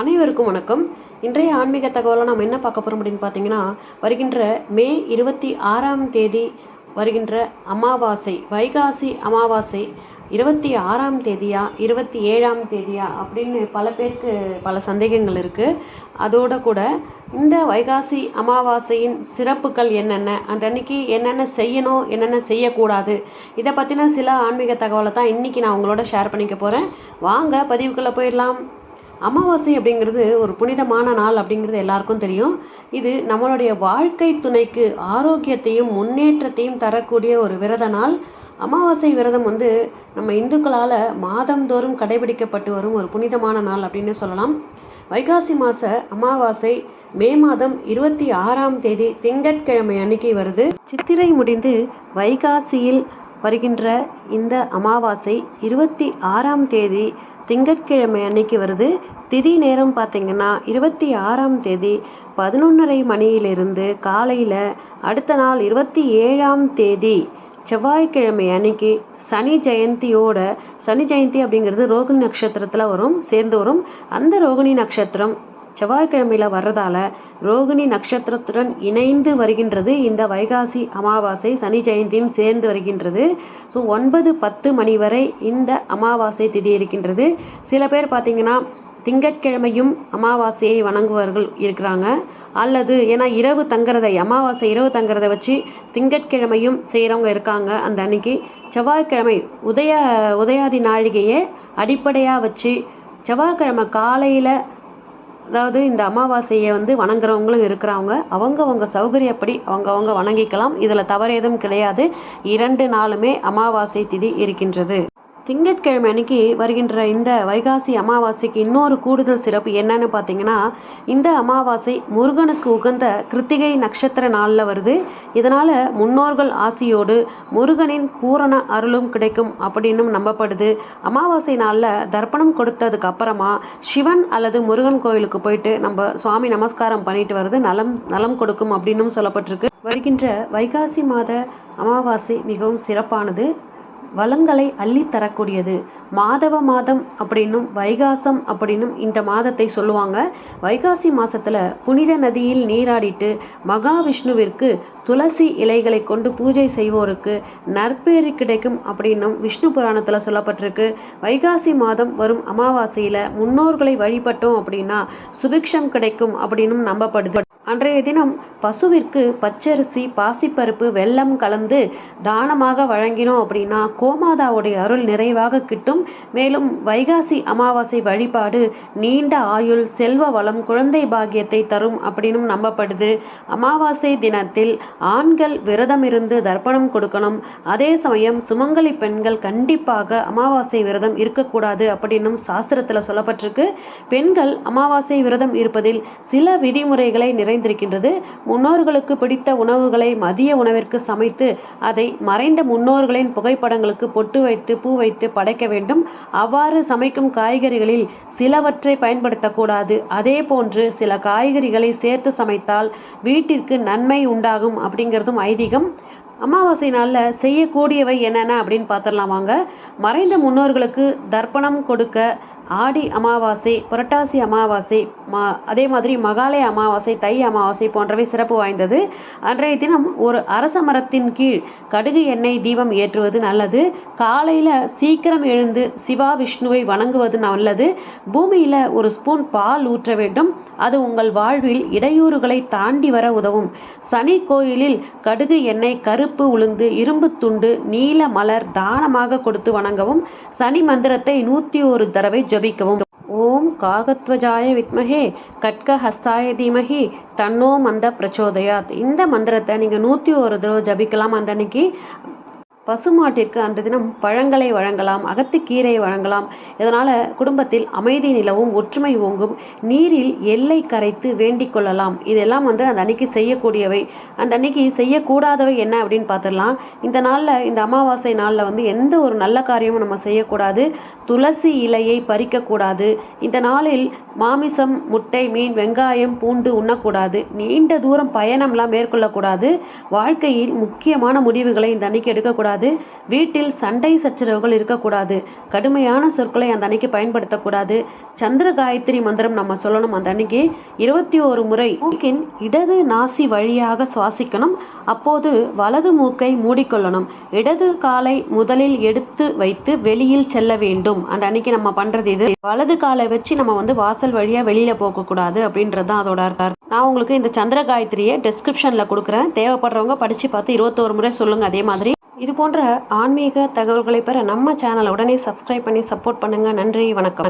அனைவருக்கும் வணக்கம். இன்றைய ஆன்மீக தகவலை நம்ம என்ன பார்க்க போகிறோம் அப்படின்னு பார்த்தீங்கன்னா வருகின்ற மே இருபத்தி ஆறாம் தேதி வருகின்ற அமாவாசை வைகாசி அமாவாசை இருபத்தி ஆறாம் தேதியா இருபத்தி ஏழாம் தேதியா அப்படின்னு பல பேருக்கு பல சந்தேகங்கள் இருக்குது அதோடு கூட இந்த வைகாசி அமாவாசையின் சிறப்புகள் என்னென்ன அந்த அன்னைக்கு என்னென்ன செய்யணும் என்னென்ன செய்யக்கூடாது இதை பற்றின சில ஆன்மீக தகவலை தான் இன்றைக்கி நான் உங்களோட ஷேர் பண்ணிக்க போகிறேன் வாங்க பதிவுக்குள்ளே போயிடலாம். அமாவாசை அப்படிங்கிறது ஒரு புனிதமான நாள் அப்படிங்கிறது எல்லாருக்கும் தெரியும். இது நம்மளுடைய வாழ்க்கை துணைக்கு ஆரோக்கியத்தையும் முன்னேற்றத்தையும் தரக்கூடிய ஒரு விரத நாள். அமாவாசை விரதம் வந்து நம்ம இந்துக்களால் மாதந்தோறும் கடைபிடிக்கப்பட்டு வரும் ஒரு புனிதமான நாள் அப்படின்னு சொல்லலாம். வைகாசி மாத அமாவாசை மே மாதம் இருபத்தி ஆறாம் தேதி திங்கட்கிழமை அன்னைக்கு வருது. சித்திரை முடிந்து வைகாசியில் வருகின்ற இந்த அமாவாசை இருபத்தி ஆறாம் தேதி திங்கட்கிழமை அன்னைக்கு வருது. திதி நேரம் பார்த்தீங்கன்னா இருபத்தி ஆறாம் தேதி பதினொன்றரை மணியிலிருந்து காலையில் அடுத்த நாள் இருபத்தி ஏழாம் தேதி செவ்வாய்க்கிழமை அன்னைக்கு சனி ஜெயந்தியோட சனி ஜெயந்தி அப்படிங்கிறது ரோகிணி நட்சத்திரத்தில் வரும் சேர்ந்து வரும். அந்த ரோகிணி நட்சத்திரம் செவ்வாய்க்கிழமையில் வர்றதால ரோகிணி நட்சத்திரத்துடன் இணைந்து வருகின்றது. இந்த வைகாசி அமாவாசை சனி ஜெயந்தியும் சேர்ந்து வருகின்றது. ஸோ ஒன்பது பத்து மணி வரை இந்த அமாவாசை திதி இருக்கின்றது. சில பேர் பார்த்தீங்கன்னா திங்கட்கிழமையும் அமாவாசையை வணங்குவார்கள் இருக்கிறாங்க. அல்லது ஏன்னா இரவு தங்குறதை அமாவாசை இரவு தங்குறதை வச்சு திங்கட்கிழமையும் செய்கிறவங்க இருக்காங்க அந்த அன்னைக்கு. செவ்வாய்க்கிழமை உதய உதயாதி நாழிகையை அடிப்படையாக வச்சு செவ்வாய்க்கிழமை காலையில் அதாவது இந்த அமாவாசையை வந்து வணங்குறவங்களும் இருக்கிறவங்க அவங்கவுங்க சௌகரியப்படி அவங்கவங்க வணங்கிக்கலாம். இதில் தவறு எதுவும் கிடையாது. இரண்டு நாளுமே அமாவாசை திதி இருக்கின்றது. திங்கட்கிழமை அன்னைக்கு வருகின்ற இந்த வைகாசி அமாவாசைக்கு இன்னொரு கூடுதல் சிறப்பு என்னன்னு பார்த்தீங்கன்னா இந்த அமாவாசை முருகனுக்கு உகந்த கிருத்திகை நட்சத்திர நாளில் வருது. இதனால் முன்னோர்கள் ஆசியோடு முருகனின் பூரண அருளும் கிடைக்கும் அப்படின்னும் நம்பப்படுது. அமாவாசை நாளில் தர்ப்பணம் கொடுத்ததுக்கு அப்புறமா சிவன் அல்லது முருகன் கோயிலுக்கு போயிட்டு நம்ம சுவாமி நமஸ்காரம் பண்ணிட்டு வர்றது நலம் நலம் கொடுக்கும் அப்படின்னும் சொல்லப்பட்டிருக்கு. வருகின்ற வைகாசி மாத அமாவாசை மிகவும் சிறப்பானது. வளங்களை அள்ளித்தரக்கூடியது மாதவ மாதம் அப்படின்னும் வைகாசம் அப்படின்னும் இந்த மாதத்தை சொல்லுவாங்க. வைகாசி மாதத்தில் புனித நதியில் நீராடிட்டு மகாவிஷ்ணுவிற்கு துளசி இலைகளை கொண்டு பூஜை செய்வோருக்கு நற்பேறு கிடைக்கும் அப்படின்னும் விஷ்ணு புராணத்தில் சொல்லப்பட்டிருக்கு. வைகாசி மாதம் வரும் அமாவாசையில் முன்னோர்களை வழிபட்டோம் அப்படின்னா சுபிக்ஷம் கிடைக்கும் அப்படின்னும் நம்பப்படுது. அன்றைய தினம் பசுவிற்கு பச்சரிசி பாசிப்பருப்பு வெல்லம் கலந்து தானமாக வழங்கினோம் அப்படின்னா கோமாதாவுடைய அருள் நிறைவாக கிட்டும். மேலும் வைகாசி அமாவாசை வழிபாடு நீண்ட ஆயுள் செல்வ வளம் குழந்தை பாகியத்தை தரும் அப்படின்னும் நம்பப்படுது. அமாவாசை தினத்தில் ஆண்கள் விரதம் இருந்து தர்ப்பணம் கொடுக்கணும். அதே சமயம் சுமங்கலி பெண்கள் கண்டிப்பாக அமாவாசை விரதம் இருக்கக்கூடாது அப்படின்னும் சாஸ்திரத்தில் சொல்லப்பட்டிருக்கு. பெண்கள் அமாவாசை விரதம் இருப்பதில் சில விதிமுறைகளை நிறை மறைந்திருக்கின்றது. முன்னோர்களுக்கு பிடித்த உணவுகளை மதிய உணவிற்கு சமைத்து அதை மறைந்த முன்னோர்களின் புகைப்படங்களுக்கு பொட்டு வைத்து பூ வைத்து படைக்க வேண்டும். அவ்வாறு சமைக்கும் காய்கறிகளில் சிலவற்றை பயன்படுத்தக்கூடாது. அதே போன்று சில காய்கறிகளை சேர்த்து சமைத்தால் வீட்டிற்கு நன்மை உண்டாகும் அப்படிங்கிறதும் ஐதீகம். அமாவாசை நாளில் செய்யக்கூடியவை என்னென்ன அப்படின்னு பார்த்துடலாம் வாங்க. மறைந்த முன்னோர்களுக்கு தர்ப்பணம் கொடுக்க ஆடி அமாவாசை புரட்டாசி அமாவாசை மா அதே மாதிரி மகாலய அமாவாசை தை அமாவாசை போன்றவை சிறப்பு வாய்ந்தது. அன்றைய தினம் ஒரு அரச மரத்தின் கீழ் கடுகு எண்ணெய் தீபம் ஏற்றுவது நல்லது. காலையில் சீக்கிரம் எழுந்து சிவா விஷ்ணுவை வணங்குவது நல்லது. பூமியில் ஒரு ஸ்பூன் பால் ஊற்ற வேண்டும். அது உங்கள் வாழ்வில் இடையூறுகளை தாண்டி வர உதவும். சனி கோயிலில் கடுகு எண்ணெய் கருப்பு உளுந்து இரும்பு துண்டு நீல மலர் தானமாக கொடுத்து வணங்கவும். சனி மந்திரத்தை நூற்றி ஒரு தடவை ஜபிக்கவும் ஓம் காகத்வஜாய வித்மகே கட்க ஹஸ்தாய தீமகி தன்னோ மந்த பிரச்சோதயாத். இந்த மந்திரத்தை நீங்கள் நூற்றி ஒரு தடவை ஜபிக்கலாம் அந்த அன்னைக்கு. பசுமாட்டிற்கு அந்த தினம் பழங்களை வழங்கலாம் அகத்துக்கீரையை வழங்கலாம். இதனால் குடும்பத்தில் அமைதி நிலவும் ஒற்றுமை ஓங்கும். நீரில் எல்லை கரைத்து வேண்டிக் கொள்ளலாம். இதெல்லாம் வந்து அந்த அன்னைக்கு செய்யக்கூடியவை. அந்த அன்னைக்கு செய்யக்கூடாதவை என்ன அப்படின்னு பார்த்துடலாம். இந்த நாளில் இந்த அமாவாசை நாளில் வந்து எந்த ஒரு நல்ல காரியமும் நம்ம செய்யக்கூடாது. துளசி இலையை பறிக்கக்கூடாது. இந்த நாளில் மாமிசம் முட்டை மீன் வெங்காயம் பூண்டு உண்ணக்கூடாது. நீண்ட தூரம் பயணம்லாம் மேற்கொள்ளக்கூடாது. வாழ்க்கையில் முக்கியமான முடிவுகளை இந்த அன்னைக்கு எடுக்கக்கூடாது. இருக்கக்கூடாது வீட்டில் சண்டை சச்சரவுகள் இருக்கக்கூடாது. கடுமையான சொற்களை அந்த அன்னைக்கு பயன்படுத்தக்கூடாது. சந்திர காயத்ரி மந்திரம் நம்ம சொல்லணும். அந்த அன்னைக்கு இருபத்தி ஒரு முறை மூக்கின் இடது நாசி வழியாக சுவாசிக்கணும். அப்போது வலது மூக்கை மூடிக்கொள்ளணும். இடது காலை முதலில் எடுத்து வைத்து வெளியில் செல்ல வேண்டும். அந்த அன்னைக்கு நம்ம பண்றது இது. வலது காலை வச்சு நம்ம வந்து வாசல் வழியா வெளியில போகக்கூடாது அப்படின்றது தான் அதோட அர்த்தம். நான் உங்களுக்கு இந்த சந்திர காயத்ரியை டெஸ்கிரிப்ஷன்ல கொடுக்குறேன். தேவைப்படுறவங்க படிச்சு பார்த்து இருபத்தோரு முறை சொல்லுங்க. அதே மாதிரி இது போன்ற ஆன்மீக தகவல்களை பெற நம்ம சேனலை உடனே சப்ஸ்கிரைப் பண்ணி சப்போர்ட் பண்ணுங்க. நன்றி வணக்கம்.